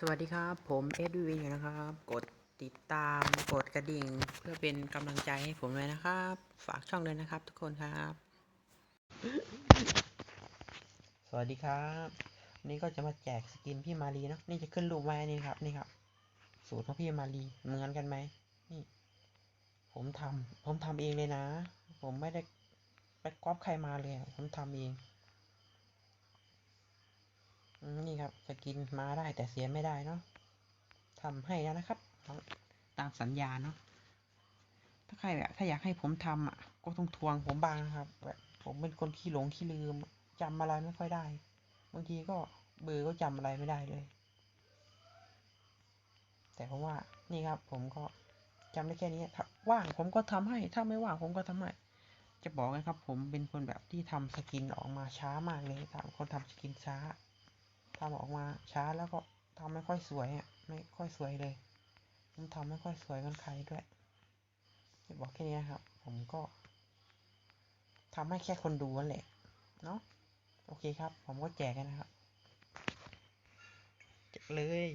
สวัสดีครับ ผมเอ็ดวินนะครับ กดติดตามกดกระดิ่ง เพื่อเป็นกำลังใจให้ผมเลยนะครับ ฝากช่องเลยนะครับ ทุกคนครับ สวัสดีครับวันนี้ก็จะมาแจกสกินพี่มารีเนะนี่จะขึ้นรูปไว้นี่ครับนี่ครับ สูตรของพี่มารีเหมือนกันไหมนี่ ผมทำผมทำเองเลยนะ ผมไม่ได้ไปก๊อปใครมาเลย ผมทำเอง อืมนี่ครับสกินมาได้แต่เสียไม่ได้เนาะทำให้แล้วนะครับ ตามสัญญาเนาะถ้าใครแบบถ้าอยากให้ผมทำอะ ก็ต้องทวงผมบ้างนะครับแบบผมเป็นคนขี้หลงขี้ลืมจำอะไรไม่ค่อยได้ บางทีก็เบอร์ก็จำอะไรไม่ได้เลย แต่เพราะว่านี่ครับ ผมก็จำได้แค่นี้ถ้าว่างผมก็ทำให้ ถ้าไม่ว่างผมก็ทำให้จะบอกนะครับ ผมเป็นคนแบบที่ทำสกินออกมาช้ามากเลยตามคนทำสกินช้า ทำออกมาช้าแล้วก็ทำไม่ค่อยสวยอะไม่ค่อยสวยเลยผมทำไม่ค่อยสวยกันใครด้วยจะบอกแค่นี้นะครับ ผมก็ทำให้แค่คนดูนั่นแหละเนาะโอเคครับ ผมก็แจกกันนะครับแจกเลย